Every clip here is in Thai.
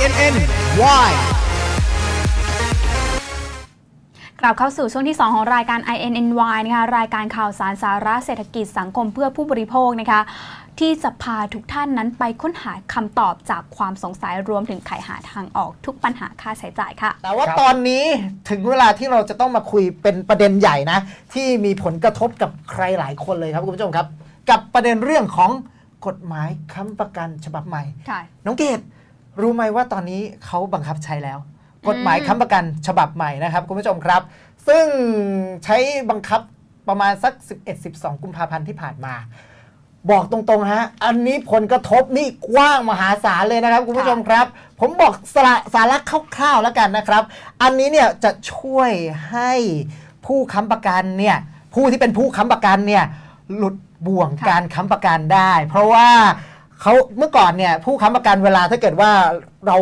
INN Why กลับเข้าสู่ช่วงที่ 2 ของรายการ INNY นะคะรายการข่าวสารสาระเศรษฐกิจสังคมเพื่อผู้บริโภคนะคะที่จะพาทุกท่านนั้นไปค้นหาคำตอบจากความสงสัยรวมถึงไขหาทางออกทุกปัญหาค่าใช้จ่ายค่ะ แต่ว่าครับตอนนี้ถึงเวลาที่เราจะต้องมาคุยเป็นประเด็นใหญ่นะ ที่มีผลกระทบกับใครหลายคนเลยครับคุณผู้ชมครับ กับประเด็นเรื่องของกฎหมายค้ำประกันฉบับใหม่ค่ะน้องเกด รู้ไหมว่าตอนนี้เขาบังคับใช้แล้ว กฎหมายค้ำประกันฉบับใหม่นะครับคุณผู้ชมครับ ซึ่งใช้บังคับประมาณสัก 11-12 กุมภาพันธ์ที่ผ่านมา บอกตรงๆฮะ อันนี้ผลกระทบนี่กว้างมหาศาลเลยนะครับคุณผู้ชมครับ ผมบอกสาระสาระคร่าวๆแล้วกันนะครับ อันนี้เนี่ยจะช่วยให้ผู้ค้ำประกันเนี่ยผู้ที่เป็นผู้ค้ำประกันเนี่ยหลุดบ่วงค่ะการค้ำประกันได้ เพราะว่า เขาเมื่อก่อนเนี่ยผู้ค้ำประกันเวลาถ้าเกิดว่าเรา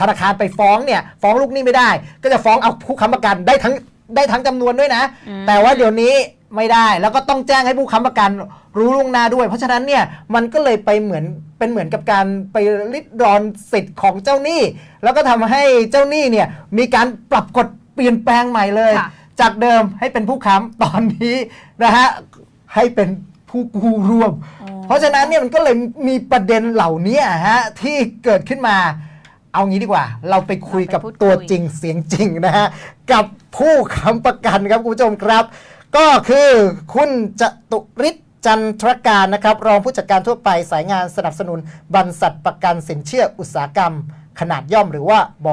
ธนาคารไปฟ้องเนี่ยฟ้องลูกหนี้ไม่ได้ ก็จะฟ้องเอาผู้ค้ำประกันได้ทั้งได้ทั้งจำนวนด้วยนะ อืม แต่ว่าเดี๋ยวนี้ไม่ได้แล้วก็ต้องแจ้งให้ผู้ค้ำประกันรู้ล่วงหน้าด้วย เพราะฉะนั้นเนี่ยมันก็เลยไปเหมือนเป็นเหมือนกับการไปริดรอนสิทธิ์ของเจ้าหนี้ แล้วก็ทำให้เจ้าหนี้เนี่ยมีการปรับกฎเปลี่ยนแปลงใหม่เลย ค่ะ จากเดิมให้เป็นผู้ค้ำตอนนี้นะฮะให้เป็น ผู้กู้ร่วมอ๋อเพราะฉะนั้นเนี่ยมันก็เลยมีประเด็นเหล่านี้ฮะที่เกิดขึ้นมา เอางี้ดีกว่า เราไปคุยกับเราไปพูดคุยตัวจริงเสียงจริงนะฮะกับผู้ค้ำประกันครับคุณผู้ชมครับ ก็คือคุณจตุริศจันทรการนะครับ รองผู้จัดการทั่วไปสายงานสนับสนุนบรรษัทประกันสินเชื่ออุตสาหกรรม ขนาดย่อมหรือว่าบ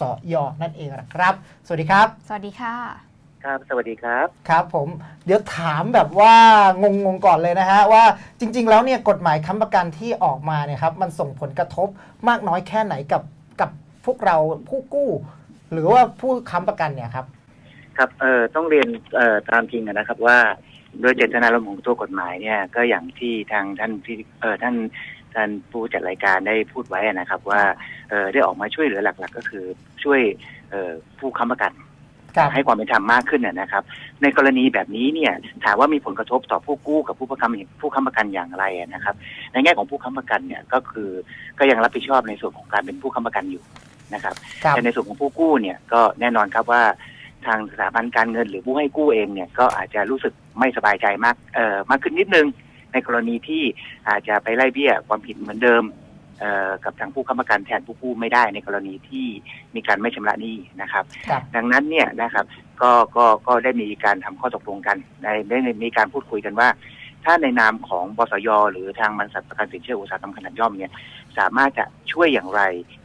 สยนั่นเองนะครับ สวัสดีครับ สวัสดีค่ะ ครับ สวัสดีครับ ครับผม เดี๋ยวถามแบบว่างงๆก่อนเลยนะฮะ ว่าจริง ๆ แล้วเนี่ยกฎหมายค้ำประกันที่ออกมาเนี่ยครับมันส่งผลกระทบมากน้อยแค่ไหนกับกับพวกเราผู้กู้ หรือว่าผู้ค้ำประกันเนี่ยครับ ครับเอ่อต้องเรียนเอ่อตามจริงอะนะครับว่า โดยเจตนารมณ์ของตัวกฎหมายเนี่ยก็อย่างที่ทางท่านที่เอ่อท่านท่านผู้จัดรายการได้พูดไว้อะนะครับ ว่าเอ่อได้ออกมาช่วยเหลือหลัก ๆ ก็คือช่วยเอ่อผู้ค้ำประกันครับ ให้ความเป็นธรรมมากขึ้นนะนะครับ ในกรณีแบบนี้เนี่ยถามว่ามีผลกระทบต่อผู้กู้กับผู้ประกันผู้ค้ำประกันอย่างไรนะครับ ในแง่ของผู้ค้ำประกันเนี่ยก็คือก็ยังรับผิดชอบในส่วนของการเป็นผู้ค้ำประกันอยู่นะครับครับแต่ในส่วนของผู้กู้เนี่ยก็แน่นอนครับว่าทางสถาบันการเงินหรือผู้ให้กู้เองเนี่ยก็อาจจะรู้สึกไม่สบายใจมากเอ่อมากขึ้นนิดนึง ในกรณีที่อาจจะไปไล่เบี้ยความผิดเหมือนเดิมเอ่อ กับทางผู้ค้ำประกันแทนผู้กู้ไม่ได้ในกรณีที่มีการไม่ชำระหนี้นะครับ ครับดังนั้นเนี่ยนะครับก็ก็ก็ได้มีการทำข้อตกลงกันในได้มีการพูดคุยกันว่า ถ้าในนามของบสยหรือทางบริษัทประกันสินเชื่ออุตสาหกรรมขนาดย่อมเนี่ยสามารถจะช่วยอย่างไร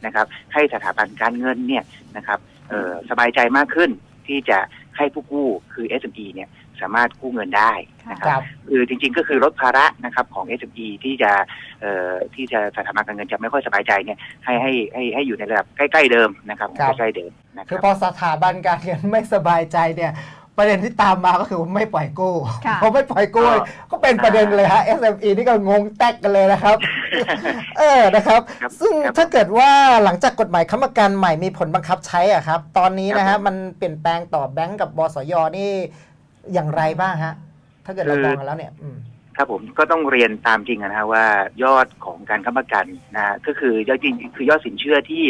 นะครับ ให้สถาบันการเงินเนี่ยนะครับเอ่อสบายใจมากขึ้นที่จะให้ผู้กู้คือ SME เนี่ย สามารถกู้เงินได้นะคครับรับคือจริงๆก็คือลดภาระนะครับของ SME ที่จะเอ่อที่จะสถาบันการเงินจะไม่ค่อยสบายใจเนี่ยให้ให้ให้ให้อยู่ในระดับใกล้ๆเดิมนะครับครับ ใกล้ๆเดิมนะคคือรับพอสถาบันการเงินไม่สบายใจเนี่ย ประเด็นที่ตามมาก็คือไม่ปล่อยกู้ค่ะ พอไม่ปล่อยกู้ก็ก็เป็นประเด็นเลยฮะ SME นี่ก็งงแตกกันเลยนะครับ เออนะครับ ครับซึ่งครับถ้าเกิดว่าหลังจากกฎหมายค้ำประกันใหม่มีผลบังคับใช้อะครับ ตอนนี้นะครัฮะบผม มันเปลี่ยนแปลงต่อแบงก์กับบสยนี่ อย่างไรบ้างฮะ ถ้าเกิดเราคือมองกันแล้วเนี่ยอืมครับผมก็ต้องเรียนตามจริงอะนะฮะว่ายอดของการค้ำประกันนะฮะก็คือยอดจริงคือยอดสินเชื่อที่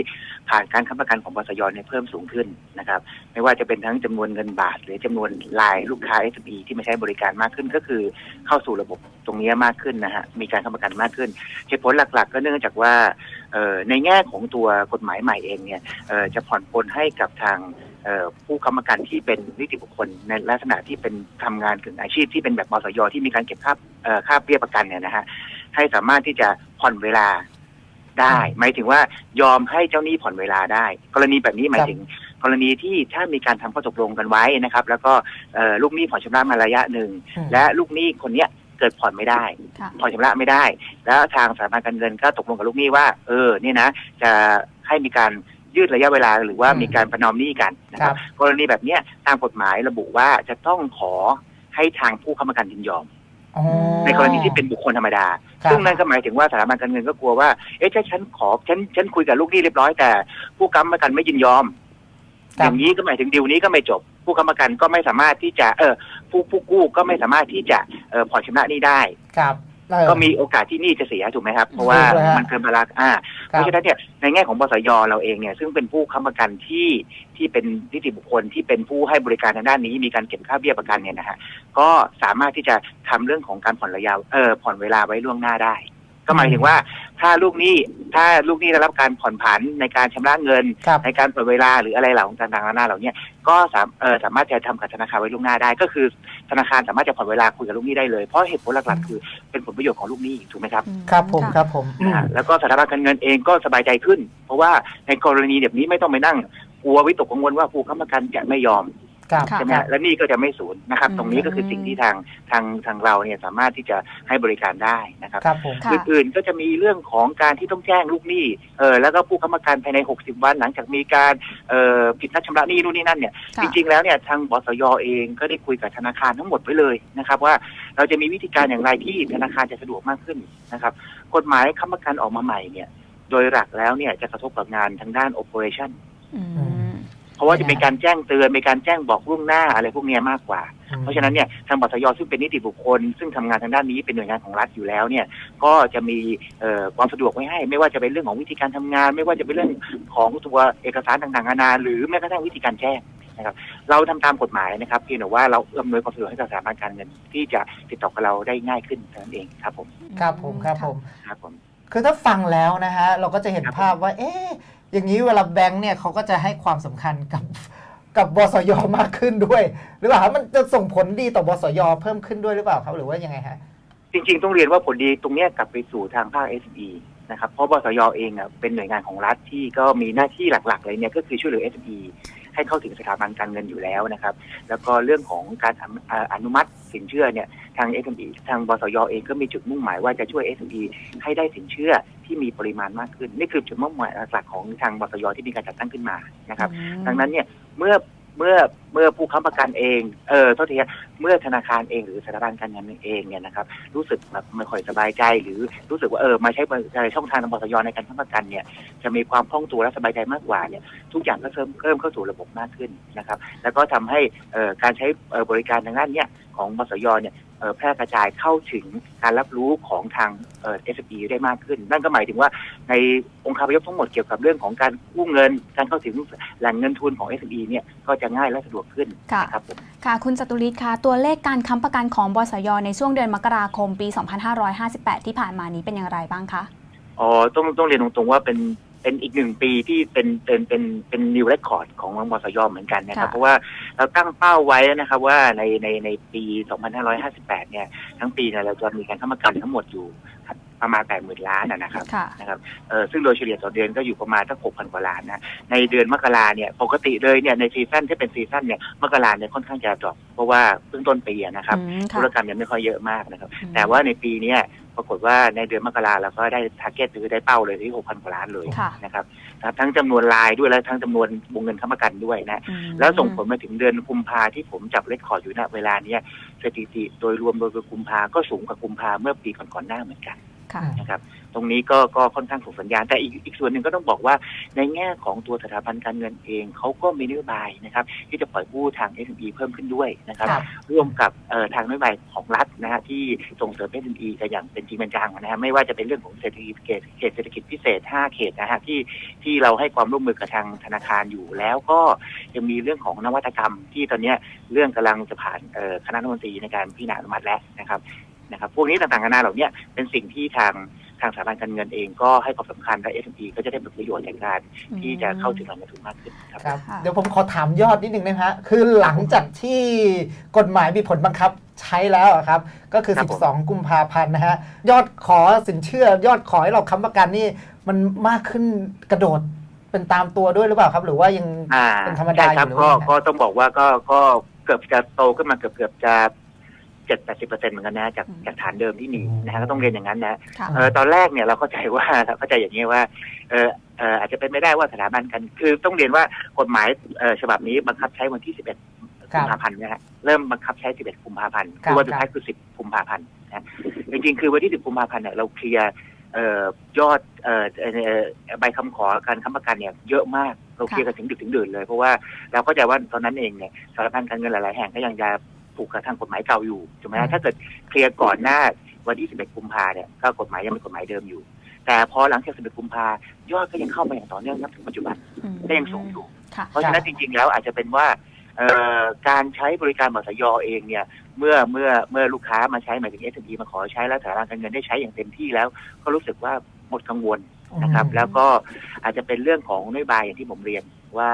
ผ่านการค้ำประกันของบสยเนี่ยเพิ่มสูงขึ้นนะครับ ไม่ว่าจะเป็นทั้งจำนวนเงินบาท หรือจำนวนรายลูกค้า SME ที่มาใช้บริการมากขึ้น ก็คือเข้าสู่ระบบตรงนี้มากขึ้นนะฮะมีการค้ำประกันมากขึ้นเหตุผลหลัก ๆ ก็เนื่องจากว่าเอ่อในแง่ของตัวกฎหมายใหม่เองเนี่ยเอ่อจะผ่อนปลนให้กับทางเอ่อ ผู้ค้ำประกันที่เป็นนิติบุคคลในลักษณะที่เป็นทำงานกึ่งอาชีพที่เป็นแบบบสยที่มีการเก็บค่าเอ่อค่าเบี้ยประกันเนี่ยนะฮะให้สามารถที่จะผ่อนเวลาได้หมายถึงว่ายอมให้เจ้าหนี้ผ่อนเวลาได้ กรณีแบบนี้หมายถึง กรณีที่ถ้ามีการทำข้อตกลงกันไว้นะครับ แล้วก็เอ่อลูกหนี้ผ่อนชำระมาระยะหนึ่งอืมและลูกหนี้คนเนี้ยเกิดผ่อนไม่ได้ค่ะผ่อนชำระไม่ได้ แล้วทางสถาบันการเงินก็ตกลงกับลูกหนี้ว่า เออเนี่ยนะ จะให้มีการ ยืดระยะเวลาหรือว่าอืมมีการประนอมหนี้กันนะครัครับบกรณีแบบเนี้ยตามกฎหมายระบุว่าจะต้องขอให้ทางผู้ค้ำประกันยินยอมอ๋อในกรณีที่เป็นบุคคลธรรมดาครับซึ่งนั่นก็หมายถึงว่าสถาบันการเงินก็กลัวว่า เอ๊ะถ้าฉันขอฉันฉันคุยกับลูกหนี้เรียบร้อยแต่ ผู้ค้ำประกันไม่ยินยอมครัอบย่างนี้ก็หมายถึงดีลนี้ก็ไม่จบ ผู้ค้ำประกันก็ไม่สามารถที่จะ เออผู้ผู้กู้ก็ไม่สามารถที่จะเออผ่อนชำระหนี้ได้ ครับ เออ ก็มีโอกาสที่หนี้จะเสียถูกไหมครับ เพราะว่าถูกเลยฮะ มันเกินเวลาอ่าคเพรับราะฉะนั้นเนี่ยในแง่ของบสยเราเองเนี่ยซึ่งเป็นผู้ค้ำประกันที่ที่เป็นนิติบุคคลที่เป็นผู้ให้บริการทางด้านนี้ มีการเก็บค่าเบี้ยประกันเนี่ยนะฮะก็สามารถที่จะทำเรื่องของการผ่อนระยะเออผ่อนเวลาไว้ล่วงหน้าได้ ก็หมายถึงว่าถ้าลูกหนี้ถ้าลูกหนี้ได้รับการผ่อนผันในการชำระเงิน ครับในการเปิดเวลาหรืออะไรเหล่าต่างๆนานาเหล่าเนี้ยก็สามเออสามารถจะทำกับธนาคารไว้ล่วงหน้าได้ ก็คือธนาคารสามารถจะผ่อนเวลาคุยกับลูกหนี้ได้เลยเพราะเหตุผลหลักๆคือเป็นผลประโยชน์ของลูกหนี้ถูกไหมครับ อืครับผมะ ครับผมอืม อ่าแล้วก็สถาบันการเงินเองก็สบายใจขึ้น เพราะว่าในกรณีแบบนี้ไม่ต้องไปนั่งกลัววิตกกังวลว่าผู้ค้ำประกันจะไม่ยอม ครับค่ะใช่ไหมฮะและนี่ก็จะไม่สูญนะครับ อืม ตรงนี้ก็คือสิ่งที่ทางทางทางเราเนี่ยสามารถที่จะให้บริการได้นะครับ ครับผมค่ะ อื่นๆก็จะมีเรื่องของการที่ต้องแจ้งลูกหนี้เออแล้วก็ผู้ค้ำประกันภายใน 60 วันหลังจากมีการเอ่อผิดนัดชำระหนี้นู่นนี่นั่นเนี่ยค่ะจริงๆแล้วเนี่ยทางบสยเองก็ได้คุยกับธนาคารทั้งหมดไว้เลยนะครับว่าเราจะมีวิธีการอย่างไรที่ธนาคารจะสะดวกมากขึ้นนะครับกฎหมายค้ำประกันออกมาใหม่เนี่ยโดยหลักแล้วเนี่ยจะกระทบกับงานทางด้าน operation อืม เพราะว่าจะเป็นการแจ้งเตือนมีการแจ้งบอกล่วงหน้าอะไรพวกเนี้ยมากกว่า เพราะฉะนั้นเนี่ยทางบสยซึ่งเป็นนิติบุคคล ซึ่งทำงานทางด้านนี้เป็นหน่วยงานของรัฐอยู่แล้วเนี่ยก็จะมีเอ่อความสะดวกไว้ให้ ไม่ว่าจะเป็นเรื่องของวิธีการทำงาน ไม่ว่าจะเป็นเรื่องของตัวเอกสารต่างๆนานาหรือแม้กระทั่งวิธีการแจ้งนะครับเราทำตามกฎหมายนะครับเพียงแต่ว่าเราอำนวยความสะดวกให้กับสถาบันการเงินที่จะติดต่อกับเราได้ง่ายขึ้นเท่านั้นเองครับผมครับผมครับผมครับผมคือถ้าฟังแล้วนะฮะเราก็จะเห็นครับภาพว่า เอ๊ะ อย่างนี้เวลาแบงค์เนี่ยเขาก็จะให้ความสำคัญกับกับบสยมากขึ้นด้วย หรือเปล่ามันจะส่งผลดีต่อบสยเพิ่มขึ้นด้วยหรือเปล่าครับหรือว่ายังไงฮะจริงๆ ต้องเรียนว่าผลดีตรงเนี้ยกลับไปสู่ทางภาค SME นะครับเพราะบสยเองอะเป็นหน่วยงานของรัฐที่ก็มีหน้าที่หลักๆเลยเนี่ยก็คือช่วยเหลือ SME ให้เข้าถึงสถาบันการเงินอยู่แล้วนะครับ แล้วก็เรื่องของการอนุอ่าอนุมัติสินเชื่อเนี่ยทาง SME ทางบสยเองก็มีจุดมุ่งหมายว่าจะช่วย SME ให้ได้สินเชื่อ ที่มีปริมาณมากขึ้น นี่คือจุดมุ่งหมายหลักของทางบสยที่มีการจัดตั้งขึ้นมานะครับ ดังนั้นเนี่ยเมื่อเมื่อเมื่อผู้ค้ำประกันเองเออโทษทีฮะเมื่อธนาคารเองหรือสถาบันการเงินเองเนี่ยนะครับ รู้สึกแบบไม่ค่อยสบายใจ หรือรู้สึกว่าเออมาใช้บริการช่องทางทางบสยในการค้ำประกันเนี่ย จะมีความคล่องตัวและสบายใจมากกว่าเนี่ยทุกอย่างก็เริ่มเริ่มเข้าสู่ระบบมากขึ้นนะครับ แล้วก็ทำให้เอ่อการใช้เอ่อบริการทางด้านเนี้ยของบสยเนี่ยเอ่อ แพร่กระจายเข้าถึงการรับรู้ของทางเอ่อ SME ได้มากขึ้น นั่นก็หมายถึงว่าในองค์คาพยพทั้งหมดเกี่ยวกับเรื่องของการกู้เงิน การเข้าถึงแหล่งเงินทุนของ SME เนี่ยก็จะง่ายและสะดวกขึ้นค่ะนะครับผมค่ะ คุณจตุริศคะตัวเลขการค้ำประกันของบสยในช่วงเดือนมกราคมปี 2558 ที่ผ่านมานี้เป็นอย่างไรบ้างคะอ๋อต้องต้องเรียนตรงๆว่าเป็น เป็นอีกหนึ่งปีที่เป็นเป็นเป็นเป็นนิวเรคคอร์ดของบสยเหมือนกันนะครับ ค่ะ เพราะว่าเราตั้งเป้าไว้นะครับว่าในในในปี 2558 เนี่ย ทั้งปีเนี่ยเราจะมีการค้ำประกันทั้งหมดอยู่ ประมาณ 80,000 ล้านนะนะครับค่ะ นะครับเออซึ่งโดยเฉลี่ยต่อเดือนก็อยู่ประมาณสัก6,000 กว่าล้านนะในเดือนมกราเนี่ยปกติเลยเนี่ยในซีซั่นที่เป็นซีซั่นเนี่ยมกราเนี่ยค่อนข้างจะดรอปเพราะว่าเพิ่งต้นปีอะนะครับอืมธุค่ะรกรรมยังไม่ค่อยเยอะมากนะครับ อืม แต่ว่าในปีเนี้ยปรากฏว่าในเดือนมกราเราก็ได้ทาร์เก็ตหรือได้เป้าเลยที่ 6,000 กว่าล้านเลยค่ะ นะครับนะครับ ทั้งจำนวนรายด้วยและทั้งจำนวนวงเงินค้ำประกันด้วยนะ อืม แล้วส่งผลมาถึงเดือนกุมภาที่ผมจับเลขคอร์ดอยู่ณเวลาเนี้ยสถิติโดยรวมโดยกุมภาก็สูงกว่ากุมภาเมื่อปีก่อนๆหน้าเหมือนกัน ค่ะ นะครับ ตรงนี้ก็ก็ค่อนข้างส่งสัญญาณแต่อีกอีกส่วนหนึ่งก็ต้องบอกว่าในแง่ของตัวสถาบันการเงินเองเขาก็มีนโยบายนะครับ ที่จะปล่อยกู้ทาง SME เพิ่มขึ้นด้วยนะครับครับร่วมกับเอ่อทางนโยบายของรัฐนะฮะที่ส่งเสริม SME กันอย่างเป็นจริงเป็นจังนะฮะไม่ว่าจะเป็นเรื่องของเศรษฐกิจเขตเขตเศรษฐกิจพิเศษ 5 เขตนะฮะที่ที่เราให้ความร่วมมือกับทางธนาคารอยู่แล้วก็ยังมีเรื่องของนวัตกรรมที่ตอนเนี้ยเรื่องกำลังจะผ่านเอ่อคณะรัฐมนตรีในการพิจารณาอนุมัติแล้วนะครับ นะครับพวกนี้ต่างๆนานาเหล่าเนี้ยเป็นสิ่งที่ทางทางสถาบันการเงินเองก็ให้ความสำคัญและ S&P ก็จะได้ผลประโยชน์จากการที่จะเข้าถึงแหล่งเงินทุนมากขึ้นครับครับค่ะเดี๋ยวผมขอถามยอดนิดนึงนะฮะคือหลังจากที่กฎหมายมีผลบังคับใช้แล้วอะครับ ก็คือ ครับผม 12 กุมภาพันธ์นะฮะ ยอดขอสินเชื่อยอดขอให้เราค้ำประกันนี่ มันมากขึ้นกระโดดเป็นตามตัวด้วยหรือเปล่าครับ หรือว่ายัง อ่าเป็นธรรมดาใช่ครับอยู่หรือก็ว่าไงก็ต้องบอกว่าก็ก็เกือบจะโตขึ้นมาเกือบเกือบจะ เจ็ดแปดสิบเปอร์เซ็นต์เหมือนกันนะจากอืมจากฐานเดิมที่มีนะฮะก็ต้องเรียนอย่างนั้นนะค่ะเออตอนแรกเนี่ยเราเข้าใจว่าเราเข้าใจอย่างนี้ว่าเออเอออาจจะเป็นไม่ได้ว่าสถาบันกัน คือต้องเรียนว่ากฎหมายเออฉบับนี้บังคับใช้วันที่11ครักุบมภาพันธ์นะฮะเริ่มบังคับใช้ 11 กุมภาพันธ์ครับคือวันสุดท้ายคือ 10 กุมภาพันธ์นะจริงๆ คือวันที่ 10 กุมภาพันธ์เนี่ยเราเคลียร์เอ่อยอดเอ่อเอ่อเอ่อใบคำขอการค้ำประกันเนี่ยเยอะมากเราเคลียร์กันถึงดึกถึงดื่นเลย เพราะว่าเราเข้าใจว่าตอนนั้นเองเนี่ยสถาบันการเงินหลายๆแห่งก็ยังจะ ผูกกับทางกฎหมายเก่าอยู่ถูกไหมอืฮะมถ้าเกิดเคลียร์ก่อนหน้าวันที่ 11 กุมภาเนี่ยก็กฎหมายยังเป็นกฎหมายเดิมอยู่ แต่พอหลังจาก 11 กุมภายอดก็ยังเข้ามาอย่างต่อเนื่องนับถึงปัจจุบันอืมก็ยังสูงอยู่ค่ะเพราะฉะนั้นจริง ๆ แล้วอาจจะเป็นว่าเอ่อการใช้บริการบสยเองเนี่ย เมื่อเมื่อเมื่อลูกค้ามาใช้หมายถึง s อ p มาขอใช้แล้วสถาบันการเงินได้ใช้อย่างเต็มที่แล้ว ก็รู้สึกว่าหมดกังวลนะครับอืมแล้วก็อาจจะเป็นเรื่องของนโยบายอย่างที่ผมเรียนว่า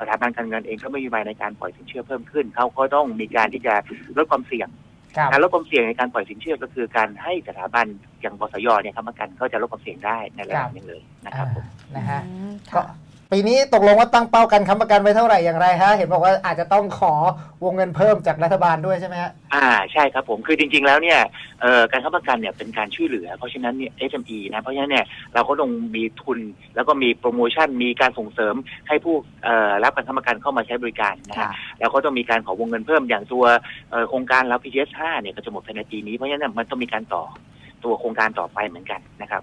สถาบันการเงินเองก็ไม่มีนโยบายในการปล่อยสินเชื่อเพิ่มขึ้นเขาก็ต้องมีการที่จะลดความเสี่ยงครับการลดความเสี่ยงในการปล่อยสินเชื่อก็คือการให้สถาบันอย่างบสยเนี่ยค้ำประกันก็จะลดความเสี่ยงได้ในระดับหนึ่งเลยนะครับผมอ่านะฮะอืมก็ค่ะ ปีนี้ตกลงว่าตั้งเป้ากันค้ำประกันไว้เท่าไหร่อย่างไรฮะเห็นบอกว่าอาจจะต้องขอวงเงินเพิ่มจากรัฐบาลด้วยใช่ไหมฮะอ่าใช่ครับผมคือจริง ๆ แล้วเนี่ยเอ่อการค้ำประกันเนี่ยเป็นการช่วยเหลือ เพราะฉะนั้นเนี่ย SME นะเพราะฉะนั้นเนี่ยเราก็ต้องมีทุนแล้วก็มีโปรโมชั่นมีการส่งเสริมให้ผู้เอ่อรับการค้ำประกันเข้ามาใช้บริการนะค่ะฮะแล้วก็ต้องมีการขอวงเงินเพิ่มอย่างตัวเอ่อโครงการเรา PGS 5เนี่ยก็จะหมดภายในปีนี้เพราะฉะนั้นเนยมันต้องมีการต่อ ตัวโครงการต่อไปเหมือนกันนะครับ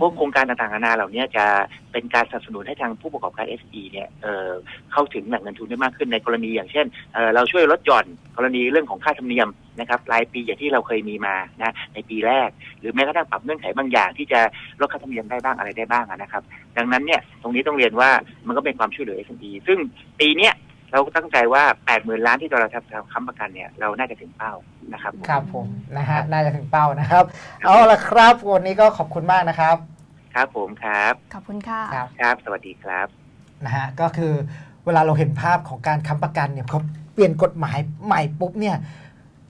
พวกโครงการต่างๆนานาเหล่านี้จะเป็นการสนับสนุนให้ทางผู้ประกอบการ SE เนี่ยเอ่อเข้าถึงแหล่งเงินทุนได้มากขึ้นในกรณีอย่างเช่นเอ่อเราช่วยลดหย่อนกรณีเรื่องของค่าธรรมเนียมนะครับรายปีอย่างที่เราเคยมีมานะในปีแรก หรือแม้กระทั่งปรับเงื่อนไขบางอย่าง ที่จะลดค่าธรรมเนียมได้บ้างอะไรได้บ้างอะนะครับ ดังนั้นเนี่ยตรงนี้ต้องเรียนว่ามันก็เป็นความช่วยเหลือ SME ซึ่งปีเนี้ย เราก็ตั้งใจว่า80,000ล้านที่เราทำค้ำประกันเนี่ยเราน่าจะถึงเป้านะครับครับผมนะฮะน่าจะถึงเป้านะครับ เอาละครับวันนี้ก็ขอบคุณมากนะครับ ครับผมครับขอบคุณค่ะครับครับ สวัสดีครับนะฮะก็คือเวลาเราเห็นภาพของการค้ำประกันเนี่ยเขาเปลี่ยนกฎหมายใหม่ปุ๊บเนี่ย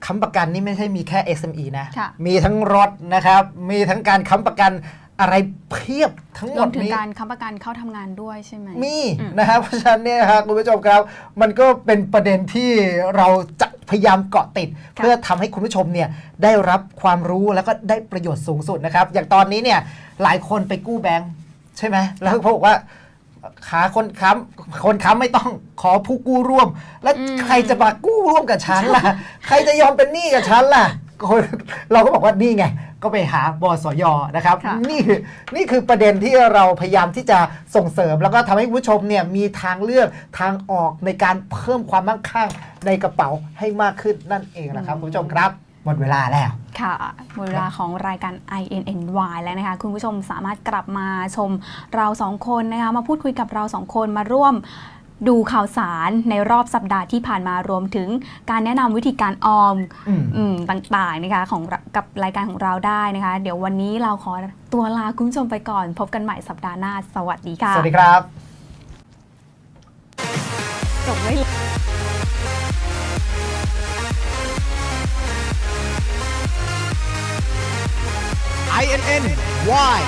ค้ำประกันนี่ไม่ใช่มีแค่ SME นะค่ะมีทั้งรถนะครับ มีทั้งการค้ำประกัน อะไรเพียบทั้งหมรวดมถึงนี้ การค้ำประกันเข้าทำงานด้วยใช่ไหม มีอืม นะครับเพราะฉะนั้นเนี่ยนะครับคุณผู้ชมครับ มันก็เป็นประเด็นที่เราจะพยายามเกาะติด เพื่อทำให้คุณผู้ชมเนี่ยได้รับความรู้แล้วก็ได้ประโยชน์สูงสุดนะครับ อย่างตอนนี้เนี่ยหลายคนไปกู้แบงค์ใช่ไหมแล้วเขาบอกว่าขาคนค้ำคนค้ำไม่ต้องขอผู้กู้ร่วม แล้วอืม ใครจะมากู้ร่วมกับฉันล่ะ ใครจะยอมเป็นหนี้กับฉันล่ะคน เราก็บอกว่านี่ไง ก็ไปหาบสยนะครับ ค่ะ นี่คือนี่คือประเด็นที่เราพยายามที่จะส่งเสริม แล้วก็ทำให้คุณผู้ชมเนี่ยมีทางเลือกทางออกในการเพิ่มความมั่งคั่งในกระเป๋าให้มากขึ้นนั่นเองนะครับคุณผู้ชมครับ หมดเวลาแล้ว ค่ะหมดเวลาของรายการ INNY แล้วนะคะ คุณผู้ชมสามารถกลับมาชมเราสองคนนะคะ มาพูดคุยกับเราสองคนมาร่วม ดูข่าวสารในรอบสัปดาห์ที่ผ่านมารวมถึงการแนะนำวิธีการออมอืมอืมต่างๆนะคะของเรากับรายการของเราได้นะคะ เดี๋ยววันนี้เราขอตัวลาคุณผู้ชมไปก่อน พบกันใหม่สัปดาห์หน้า สวัสดีค่ะสวัสดีครับ จบไม่ INN Why